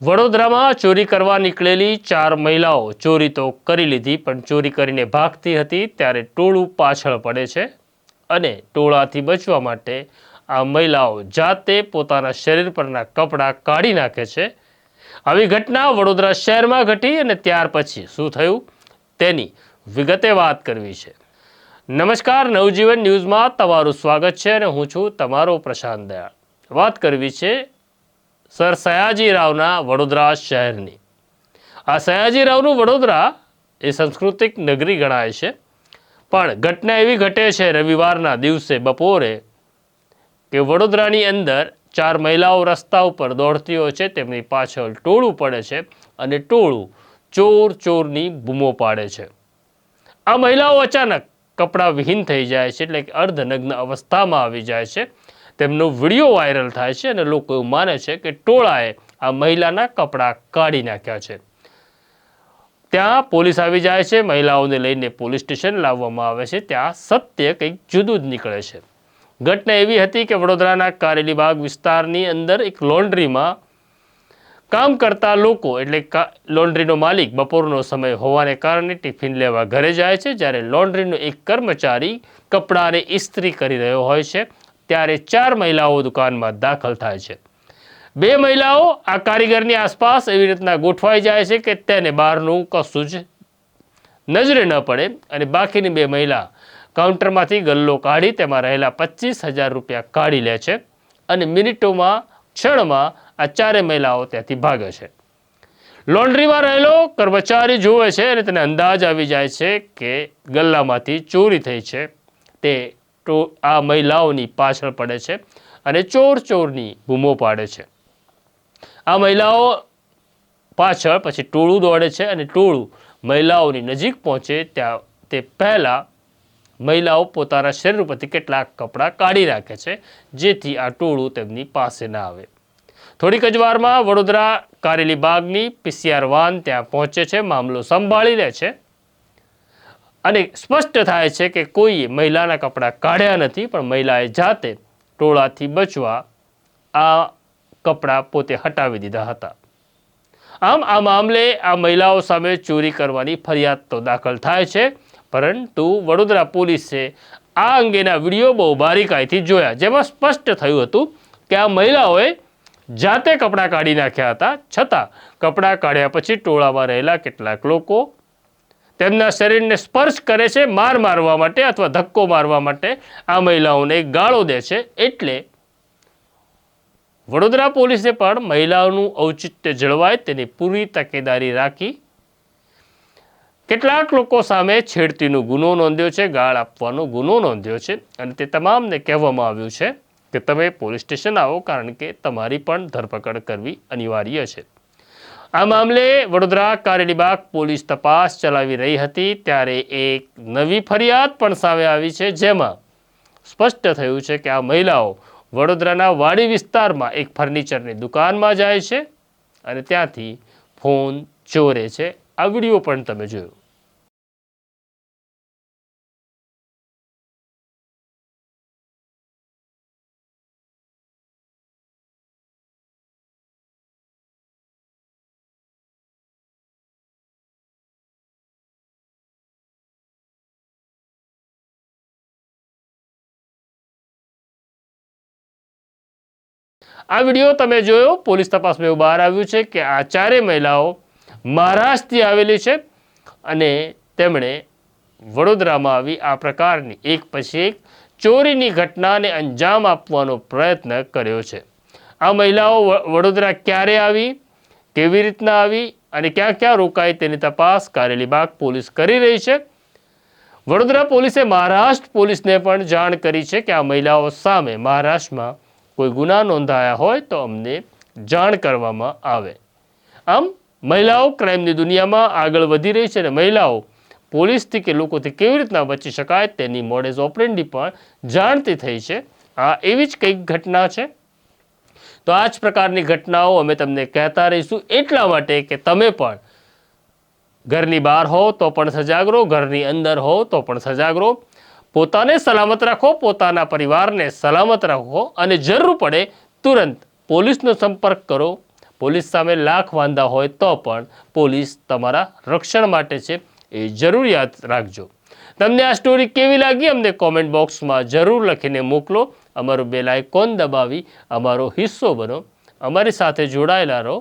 વડોદરામાં ચોરી કરવા નીકળેલી ચાર મહિલાઓ ચોરી તો કરી લીધી, પણ ચોરી કરીને ભાગતી હતી ત્યારે ટોળું પાછળ પડે છે અને ટોળાથી બચવા માટે આ મહિલાઓ જાતે પોતાના શરીર પરના કપડાં કાઢી નાખે છે. આવી ઘટના વડોદરા શહેરમાં ઘટી અને ત્યાર પછી શું થયું તેની વિગતે વાત કરવી છે. નમસ્કાર, નવજીવન ન્યૂઝમાં તમારું સ્વાગત છે અને હું છું તમારો પ્રશાંત દયાળ. વાત કરવી છે સર સયાજી રાવના વડોદરા શહેરની. આ સયાજી રાવનું વડોદરા એ સાંસ્કૃતિક નગરી ગણાય છે. પણ ઘટના એવી ઘટે છે રવિવારના દિવસે બપોરે કે વડોદરાની અંદર ચાર મહિલાઓ રસ્તા ઉપર દોડતી હોય છે, તેમની પાછળ ટોળું પડે છે અને ટોળું ચોર ચોરની બૂમો પાડે છે. આ મહિલાઓ અચાનક કપડાં વિહીન થઈ જાય છે, એટલે કે અર્ધનગ્ન અવસ્થામાં આવી જાય છે. તેમનો વીડિયો વાયરલ થાય છે અને લોકો એવું માને છે કે ટોળાએ આ મહિલાના કપડાં કાઢી નાખ્યા છે. ત્યાં પોલીસ આવી જાય છે, મહિલાઓને લઈને પોલીસ સ્ટેશન લાવવામાં આવે છે. ત્યાં સત્ય કંઈક જુદું જ નીકળે છે. ઘટના એવી હતી કે વડોદરાના કારેલીબાગ વિસ્તારની અંદર એક લોન્ડ્રીમાં કામ કરતા લોકો, એટલે લોન્ડ્રીનો માલિક બપોરનો સમય હોવાને કારણે ટિફિન લેવા ઘરે જાય છે, જ્યારે લોન્ડ્રીનો એક કર્મચારી કપડાને ઇસ્ત્રી કરી રહ્યો હોય છે. ત્યારે ચાર મહિલાઓ દુકાનમાં દાખલ થાય છે. બે મહિલાઓ આ કારીગરની આસપાસ એવી રીતના ગોઠવાઈ જાય છે કે તેને બહારનું કશું જ નજરે ન પડે અને બાકીની બે મહિલા કાઉન્ટરમાંથી ગલ્લો કાઢી તેમાં રહેલા પચીસ હજાર રૂપિયા કાઢી લે છે અને મિનિટોમાં, ક્ષણમાં આ ચારે મહિલાઓ ત્યાંથી ભાગે છે. લોન્ડ્રીમાં રહેલો કર્મચારી જુએ છે અને તેને અંદાજ આવી જાય છે કે ગલ્લામાંથી ચોરી થઈ છે. તે તો આ મહિલાઓની પાછળ પડે છે અને ચોર ચોરની બૂમો પાડે છે. આ મહિલાઓ પાછળ પછી ટોળું દોડે છે અને ટોળું મહિલાઓની નજીક પહોંચે ત્યાં તે પહેલાં મહિલાઓ પોતાના શરીર ઉપરથી કેટલાક કપડાં કાઢી રાખે છે જેથી આ ટોળું તેમની પાસે ના આવે. થોડીક જ વારમાં વડોદરા કારેલી બાગની પીસીઆર વાન ત્યાં પહોંચે છે, મામલો સંભાળી લે છે. અને સ્પષ્ટ થાય છે કે કોઈએ મહિલાના કપડાં કાઢ્યા નથી, પણ મહિલાએ જાતે ટોળાથી બચવા આ કપડાં પોતે હટાવી દીધા હતા. આમ, આ મામલે આ મહિલાઓ સામે ચોરી કરવાની ફરિયાદ તો દાખલ થાય છે, પરંતુ વડોદરા પોલીસે આ અંગેના વીડિયો બહુ બારીકાઈથી જોયા, જેમાં સ્પષ્ટ થયું હતું કે આ મહિલાઓએ જાતે કપડાં કાઢી નાખ્યા હતા. છતાં, કપડાં કાઢ્યા પછી ટોળામાં રહેલા કેટલાક લોકો તેમના શરીરને સ્પર્શ કરે છે માર મારવા માટે અથવા ધક્કો મારવા માટે આ મહિલાઓને ગાળો દે છે એટલે વડોદરા પોલીસે પણ મહિલાઓનું ઔચિત્ય જળવાય તેની પૂરી તકેદારી રાખી. કેટલાક લોકો સામે છેડતીનો ગુનો નોંધ્યો છે, ગાળ આપવાનો ગુનો નોંધ્યો છે અને તે તમામને કહેવામાં આવ્યું છે કે તમે પોલીસ સ્ટેશન આવો કારણ કે તમારી પણ ધરપકડ કરવી અનિવાર્ય છે. આ મામલે વડોદરા કારેલીબાગ પોલીસ તપાસ ચલાવી રહી હતી ત્યારે એક નવી ફરિયાદ પણ સામે આવી છે, જેમાં સ્પષ્ટ થયું છે કે આ મહિલાઓ વડોદરાના વાડી વિસ્તારમાં એક ફર્નિચરની દુકાનમાં જાય છે અને ત્યાંથી ફોન ચોરે છે. આ વીડિયો પણ તમે જોયો. આ વીડિયો તમે જોયો? પોલીસ તપાસમાં એવું બહાર આવ્યું છે કે આ ચારેય મહિલાઓ મહારાષ્ટ્રથી આવેલી છે અને તેમણે વડોદરામાં આવી આ પ્રકારની એક પછી એક ચોરીની ઘટનાને અંજામ આપવાનો પ્રયત્ન કર્યો છે. આ મહિલાઓ વડોદરા ક્યારે આવી? કેવી રીતના આવી? અને ક્યાં ક્યાં રોકાઈ? તેની તપાસ કારેલીબાગ પોલીસ કરી રહી છે. વડોદરા પોલીસે મહારાષ્ટ્ર પોલીસને પણ જાણ કરી છે કે આ મહિલાઓ સામે મહારાષ્ટ્રમાં કોઈ ગુના નોંધાયા હોય તો અમને જાણ કરવામાં આવે. આમ, મહિલાઓ ક્રાઇમની દુનિયામાં આગળ વધી રહી છે અને મહિલાઓ પોલીસથી કે લોકોથી કેવી રીતના બચી શકાય તેની મોડેઝ ઓપરેન્ડી પણ જાણતી થઈ છે. આ એવી જ કંઈક ઘટના છે. તો આ જ પ્રકારની ઘટનાઓ અમે તમને કહેતા રહીશું. એટલા માટે કે તમે પણ ઘરની બહાર હો તો પણ સજાગ રહો, ઘરની અંદર હો તો પણ સજાગ રહો. પોતાને સલામત રાખો, પોતાના પરિવારને સલામત રાખો અને જરૂર પડે તુરંત પોલીસનો સંપર્ક કરો. પોલીસ સામે લાખ વાંધા હોય તો પણ પોલીસ તમારા રક્ષણ માટે છે એ જરૂર યાદ રાખજો. તમને આ સ્ટોરી કેવી લાગી અમને કોમેન્ટ બોક્સમાં જરૂર લખીને મોકલો. અમારું બેલ આઇકોન દબાવી અમારો હિસ્સો બનો. અમારી સાથે જોડાયેલા રહો.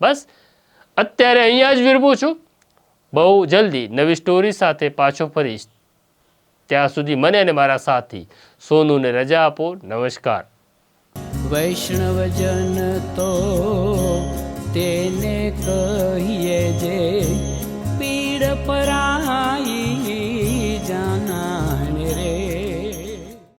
બસ, અત્યારે અહીંયા જ વિરમું છું. બહુ જલ્દી નવી સ્ટોરી સાથે પાછો ફરીશ. ત્યાં સુધી મને અને મારા સાથી સોનુને રજા આપો. નમસ્કાર. વૈષ્ણવજન તો તેને કહીએ જે પીડ પરા